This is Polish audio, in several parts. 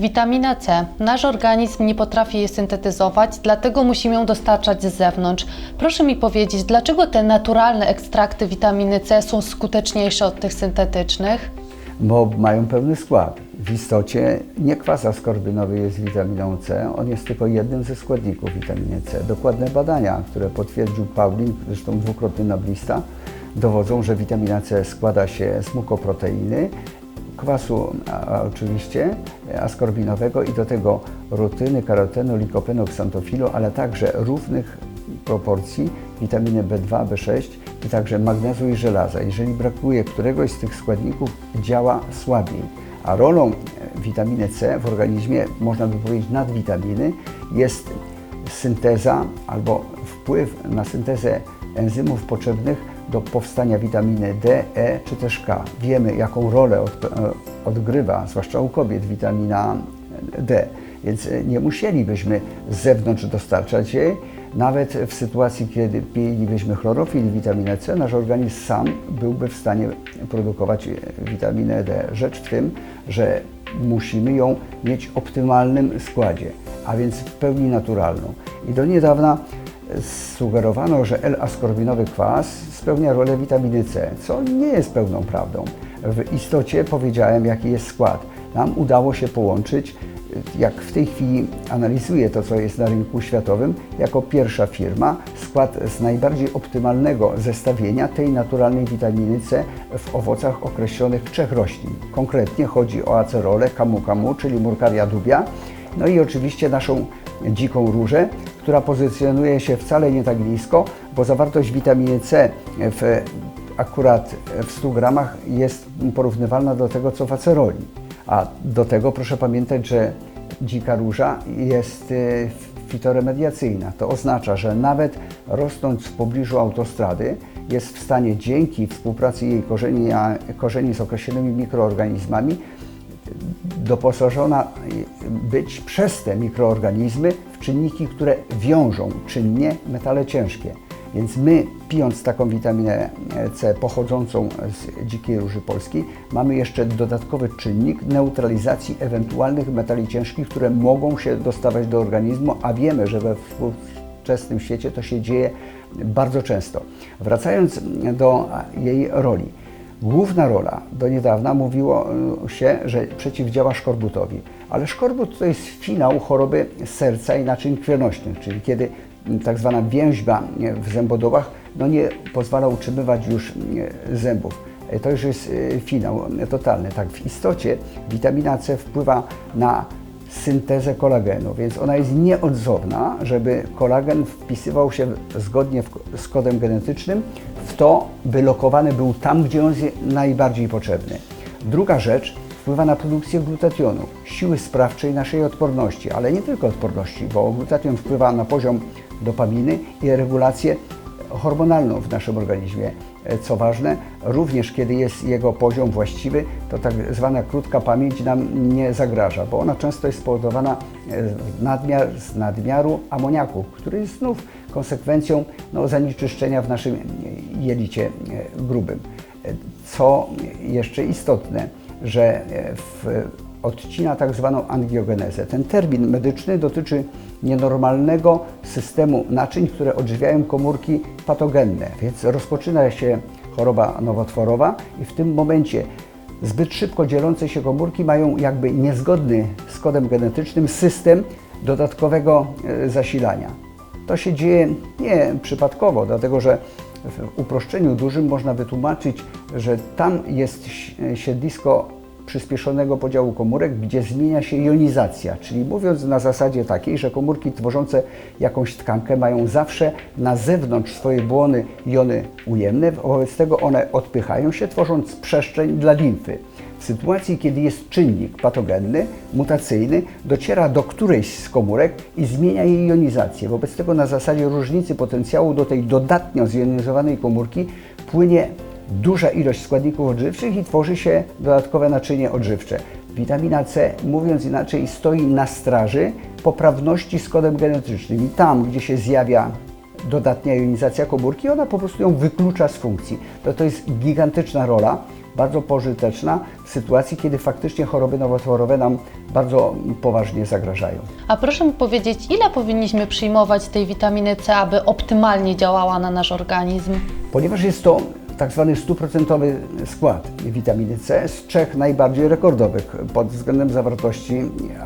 Witamina C. Nasz organizm nie potrafi jej syntetyzować, dlatego musimy ją dostarczać z zewnątrz. Proszę mi powiedzieć, dlaczego te naturalne ekstrakty witaminy C są skuteczniejsze od tych syntetycznych? bo mają pełny skład. W istocie nie kwas askorbynowy jest witaminą C, on jest tylko jednym ze składników witaminy C. Dokładne badania, które potwierdził Paulin, zresztą dwukrotny noblista, dowodzą, że witamina C składa się z mukoproteiny, kwasu oczywiście askorbinowego i do tego rutyny, karotenu, likopenu, ksantofilu, ale także równych proporcji witaminy B2, B6 i także magnezu i żelaza. Jeżeli brakuje któregoś z tych składników, działa słabiej. A rolą e, witaminy C w organizmie, można by powiedzieć nadwitaminy, jest synteza albo wpływ na syntezę enzymów potrzebnych do powstania witaminy D, E czy też K. Wiemy, jaką rolę e, odgrywa, zwłaszcza u kobiet, witamina D, więc e, nie musielibyśmy z zewnątrz dostarczać jej. Nawet w sytuacji, kiedy pilibyśmy chlorofil i witaminę C, nasz organizm sam byłby w stanie produkować witaminę D. Rzecz w tym, że musimy ją mieć w optymalnym składzie, a więc w pełni naturalną. I do niedawna sugerowano, że L-askorbinowy kwas spełnia rolę witaminy C, co nie jest pełną prawdą. W istocie powiedziałem, jaki jest skład. Nam udało się połączyć, jak w tej chwili analizuję to, co jest na rynku światowym, jako pierwsza firma, skład z najbardziej optymalnego zestawienia tej naturalnej witaminy C w owocach określonych trzech roślin. Konkretnie chodzi o acerolę, kamu kamu, czyli murkaria dubia, no i oczywiście naszą dziką różę, która pozycjonuje się wcale nie tak nisko, bo zawartość witaminy C w, akurat w 100 gramach jest porównywalna do tego, co w aceroli. A do tego proszę pamiętać, że dzika róża jest y, fitoremediacyjna. To oznacza, że nawet rosnąc w pobliżu autostrady jest w stanie dzięki współpracy jej korzeni, korzeni z określonymi mikroorganizmami doposażona być przez te mikroorganizmy w czynniki, które wiążą czynnie metale ciężkie. Więc my, pijąc taką witaminę C pochodzącą z dzikiej róży polskiej, mamy jeszcze dodatkowy czynnik neutralizacji ewentualnych metali ciężkich, które mogą się dostawać do organizmu, a wiemy, że we współczesnym świecie to się dzieje bardzo często. Wracając do jej roli. Główna rola, do niedawna mówiło się, że przeciwdziała szkorbutowi, ale szkorbut to jest finał choroby serca i naczyń krwionośnych, czyli kiedy tak zwana więźba w zębodobach no nie pozwala utrzymywać już zębów. To już jest finał totalny. Tak, w istocie witamina C wpływa na syntezę kolagenu, więc ona jest nieodzowna, żeby kolagen wpisywał się zgodnie z kodem genetycznym w to, by lokowany był tam, gdzie on jest najbardziej potrzebny. Druga rzecz wpływa na produkcję glutationu, siły sprawczej naszej odporności, ale nie tylko odporności, bo glutation wpływa na poziom dopaminy i regulację hormonalną w naszym organizmie. Co ważne, również kiedy jest jego poziom właściwy, to tak zwana krótka pamięć nam nie zagraża, bo ona często jest spowodowana nadmiar, z nadmiaru amoniaku, który jest znów konsekwencją no, zanieczyszczenia w naszym jelicie grubym. Co jeszcze istotne, że w odcina tak zwaną angiogenezę. Ten termin medyczny dotyczy nienormalnego systemu naczyń, które odżywiają komórki patogenne, więc rozpoczyna się choroba nowotworowa i w tym momencie zbyt szybko dzielące się komórki mają jakby niezgodny z kodem genetycznym system dodatkowego e, zasilania. To się dzieje nie przypadkowo, dlatego że w uproszczeniu dużym można wytłumaczyć, że tam jest siedlisko przyspieszonego podziału komórek, gdzie zmienia się jonizacja, czyli mówiąc na zasadzie takiej, że komórki tworzące jakąś tkankę mają zawsze na zewnątrz swojej błony jony ujemne, wobec tego one odpychają się, tworząc przestrzeń dla limfy. W sytuacji, kiedy jest czynnik patogenny, mutacyjny, dociera do którejś z komórek i zmienia jej jonizację. Wobec tego na zasadzie różnicy potencjału do tej dodatnio zjonizowanej komórki płynie duża ilość składników odżywczych i tworzy się dodatkowe naczynie odżywcze. Witamina C, mówiąc inaczej, stoi na straży poprawności z kodem genetycznym i tam, gdzie się zjawia dodatnia jonizacja komórki, ona po prostu ją wyklucza z funkcji. To, to jest gigantyczna rola bardzo pożyteczna w sytuacji, kiedy faktycznie choroby nowotworowe nam bardzo poważnie zagrażają. A proszę mi powiedzieć, ile powinniśmy przyjmować tej witaminy C, aby optymalnie działała na nasz organizm? Ponieważ jest to tak zwany stuprocentowy skład witaminy C z trzech najbardziej rekordowych pod względem zawartości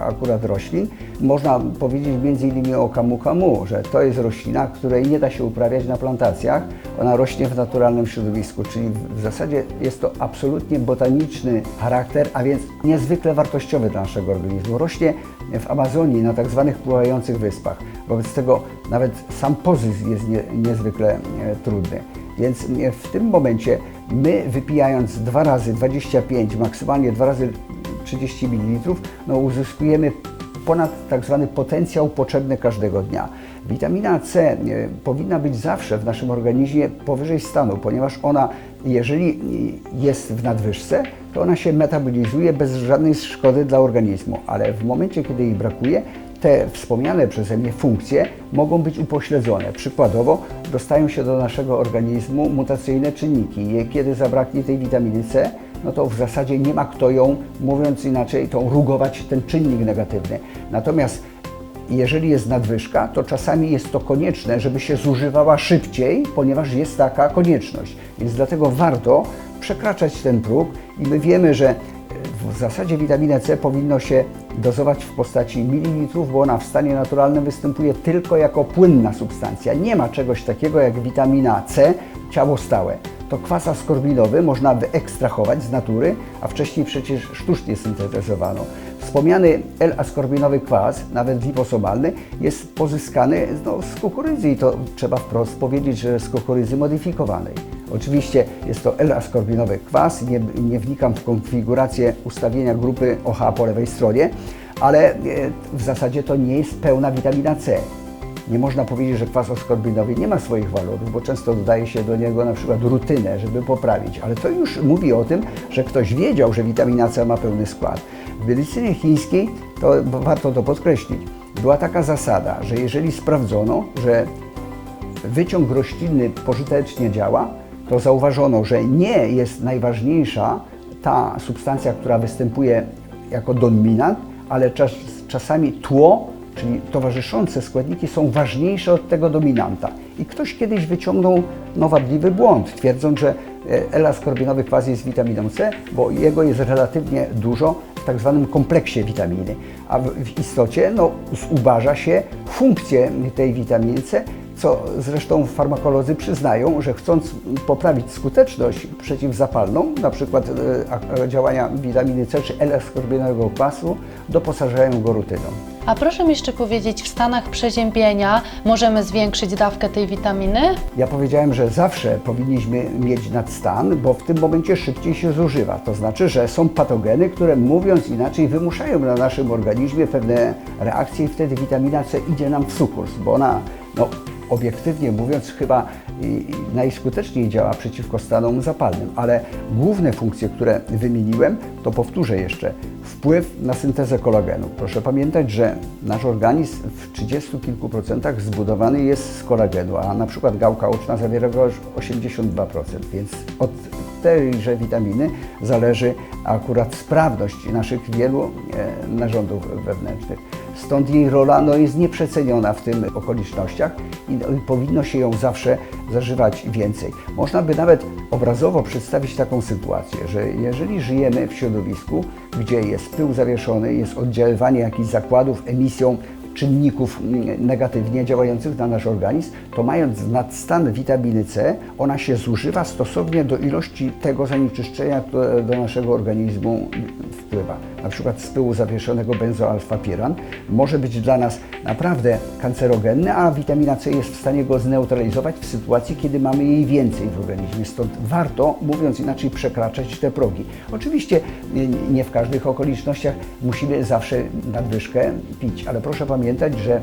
akurat roślin. Można powiedzieć między innymi o kamu kamu, że to jest roślina, której nie da się uprawiać na plantacjach. Ona rośnie w naturalnym środowisku, czyli w zasadzie jest to absolutnie botaniczny charakter, a więc niezwykle wartościowy dla naszego organizmu. Rośnie w Amazonii na tak zwanych pływających wyspach. Wobec tego nawet sam pozysk jest nie, niezwykle e, trudny. Więc w tym momencie my wypijając dwa razy 25, maksymalnie dwa razy 30 ml, no uzyskujemy ponad tak zwany potencjał potrzebny każdego dnia. Witamina C e, powinna być zawsze w naszym organizmie powyżej stanu, ponieważ ona, jeżeli e, jest w nadwyżce, to ona się metabolizuje bez żadnej szkody dla organizmu, ale w momencie, kiedy jej brakuje, te wspomniane przeze mnie funkcje mogą być upośledzone. Przykładowo dostają się do naszego organizmu mutacyjne czynniki. Kiedy zabraknie tej witaminy C, no to w zasadzie nie ma kto ją, mówiąc inaczej, tą rugować ten czynnik negatywny. Natomiast jeżeli jest nadwyżka, to czasami jest to konieczne, żeby się zużywała szybciej, ponieważ jest taka konieczność. Więc dlatego warto przekraczać ten próg i my wiemy, że w zasadzie witaminę C powinno się dozować w postaci mililitrów, bo ona w stanie naturalnym występuje tylko jako płynna substancja. Nie ma czegoś takiego jak witamina C, ciało stałe. To kwas askorbinowy można wyekstrahować z natury, a wcześniej przecież sztucznie syntetezowano. Wspomniany L-askorbinowy kwas, nawet liposomalny, jest pozyskany no, z kukurydzy i to trzeba wprost powiedzieć, że z kukurydzy modyfikowanej. Oczywiście jest to L-askorbinowy kwas, nie, nie wnikam w konfigurację ustawienia grupy OH po lewej stronie, ale e, w zasadzie to nie jest pełna witamina C. Nie można powiedzieć, że kwas askorbinowy nie ma swoich walorów, bo często dodaje się do niego na przykład rutynę, żeby poprawić, ale to już mówi o tym, że ktoś wiedział, że witamina C ma pełny skład. W medycynie chińskiej, to warto to podkreślić, była taka zasada, że jeżeli sprawdzono, że wyciąg roślinny pożytecznie działa, to zauważono, że nie jest najważniejsza ta substancja, która występuje jako dominant, ale czas, czasami tło, czyli towarzyszące składniki są ważniejsze od tego dominanta. I ktoś kiedyś wyciągnął no, wadliwy błąd, twierdząc, że L-askorbinowy kwas jest witaminą C, bo jego jest relatywnie dużo w tak zwanym kompleksie witaminy, a w, w istocie no, zubaża się funkcję tej witaminy C, co zresztą farmakolodzy przyznają, że chcąc poprawić skuteczność przeciwzapalną, na przykład e, działania witaminy C czy L-askorbinowego kwasu, doposażają go rutyną. A proszę mi jeszcze powiedzieć, w stanach przeziębienia możemy zwiększyć dawkę tej witaminy? Ja powiedziałem, że zawsze powinniśmy mieć nadstan, bo w tym momencie szybciej się zużywa. To znaczy, że są patogeny, które mówiąc inaczej wymuszają na naszym organizmie pewne reakcje i wtedy witamina C idzie nam w sukurs, bo ona no, obiektywnie mówiąc, chyba najskuteczniej działa przeciwko stanom zapalnym, ale główne funkcje, które wymieniłem, to powtórzę jeszcze. Wpływ na syntezę kolagenu. Proszę pamiętać, że nasz organizm w 30 kilku procentach zbudowany jest z kolagenu, a na przykład gałka oczna zawiera go aż 82%, więc od tejże witaminy zależy akurat sprawność naszych wielu e, narządów wewnętrznych. Stąd jej rola no, jest nieprzeceniona w tych okolicznościach i, no, i powinno się ją zawsze zażywać więcej. Można by nawet obrazowo przedstawić taką sytuację, że jeżeli żyjemy w środowisku, gdzie jest pył zawieszony, jest oddziaływanie jakichś zakładów emisją czynników negatywnie działających na nasz organizm, to mając nadstan witaminy C, ona się zużywa stosownie do ilości tego zanieczyszczenia, które do naszego organizmu wpływa. Na przykład z pyłu zawieszonego benzoalfa-piran może być dla nas naprawdę kancerogenny, a witamina C jest w stanie go zneutralizować w sytuacji, kiedy mamy jej więcej w organizmie. Stąd warto, mówiąc inaczej, przekraczać te progi. Oczywiście nie w każdych okolicznościach musimy zawsze nadwyżkę pić, ale proszę pamiętać, że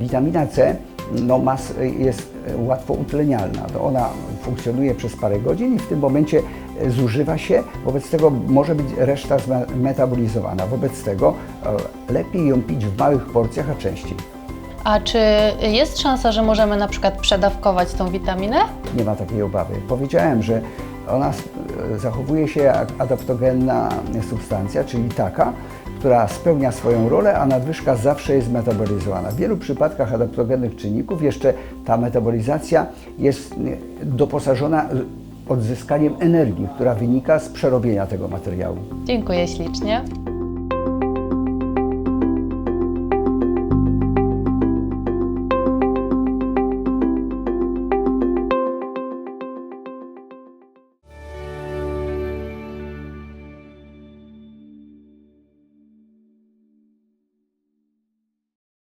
witamina C no, mas, jest łatwo utlenialna. To ona funkcjonuje przez parę godzin i w tym momencie zużywa się, wobec tego może być reszta zmetabolizowana. Wobec tego e, lepiej ją pić w małych porcjach, a częściej. A czy jest szansa, że możemy na przykład przedawkować tą witaminę? Nie ma takiej obawy. Powiedziałem, że Ona s- zachowuje się jak adaptogenna substancja, czyli taka, która spełnia swoją rolę, a nadwyżka zawsze jest metabolizowana. W wielu przypadkach adaptogennych czynników jeszcze ta metabolizacja jest y, doposażona odzyskaniem energii, która wynika z przerobienia tego materiału. Dziękuję ślicznie.